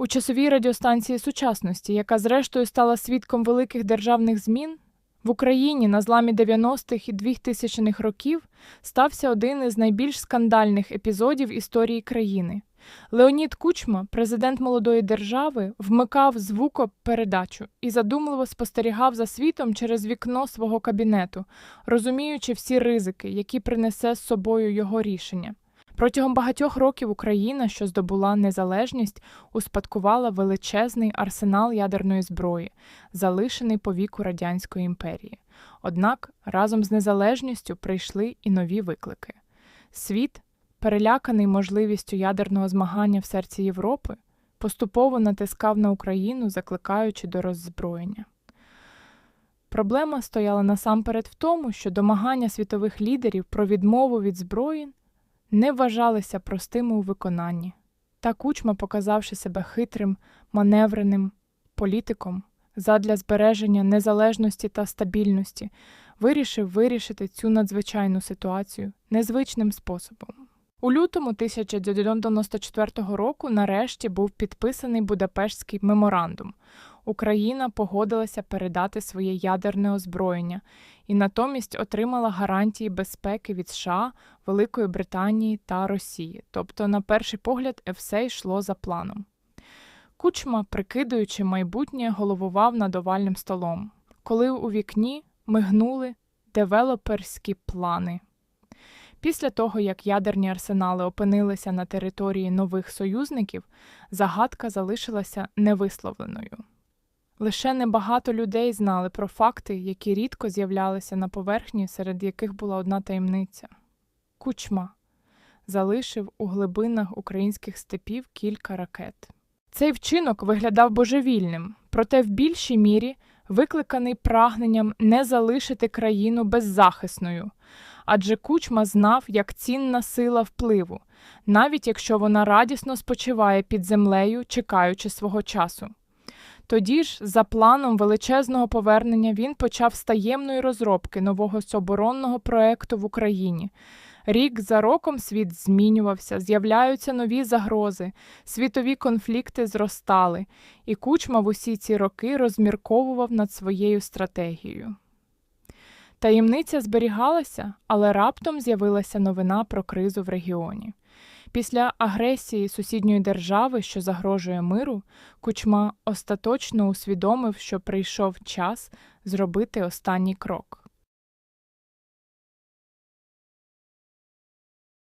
У часовій радіостанції сучасності, яка зрештою стала свідком великих державних змін, в Україні на зламі 90-х і 2000-х років стався один із найбільш скандальних епізодів історії країни. Леонід Кучма, президент молодої держави, вмикав звукопередачу і задумливо спостерігав за світом через вікно свого кабінету, розуміючи всі ризики, які принесе з собою його рішення. Протягом багатьох років Україна, що здобула незалежність, успадкувала величезний арсенал ядерної зброї, залишений по віку радянської імперії. Однак разом з незалежністю прийшли і нові виклики. Світ, переляканий можливістю ядерного змагання в серці Європи, поступово натискав на Україну, закликаючи до роззброєння. Проблема стояла насамперед в тому, що домагання світових лідерів про відмову від зброї не вважалися простими у виконанні. Та кучма, показавши себе хитрим, маневреним політиком задля збереження незалежності та стабільності, вирішив вирішити цю надзвичайну ситуацію незвичним способом. У лютому 1994 року нарешті був підписаний Будапештський меморандум. Україна погодилася передати своє ядерне озброєння і натомість отримала гарантії безпеки від США, Великої Британії та Росії. Тобто, на перший погляд, все йшло за планом. Кучма, прикидуючи майбутнє, головував над овальним столом, коли у вікні мигнули девелоперські плани. Після того, як ядерні арсенали опинилися на території нових союзників, загадка залишилася невисловленою. Лише небагато людей знали про факти, які рідко з'являлися на поверхні, серед яких була одна таємниця. Кучма залишив у глибинах українських степів кілька ракет. Цей вчинок виглядав божевільним, проте в більшій мірі викликаний прагненням не залишити країну беззахисною, адже кучма знав, як цінна сила впливу, навіть якщо вона радісно спочиває під землею, чекаючи свого часу. Тоді ж, за планом величезного повернення, він почав з таємної розробки нового оборонного проекту в Україні. Рік за роком світ змінювався, з'являються нові загрози, світові конфлікти зростали, і кучма в усі ці роки розмірковував над своєю стратегією. Таємниця зберігалася, але раптом з'явилася новина про кризу в регіоні. Після агресії сусідньої держави, що загрожує миру, кучма остаточно усвідомив, що прийшов час зробити останній крок.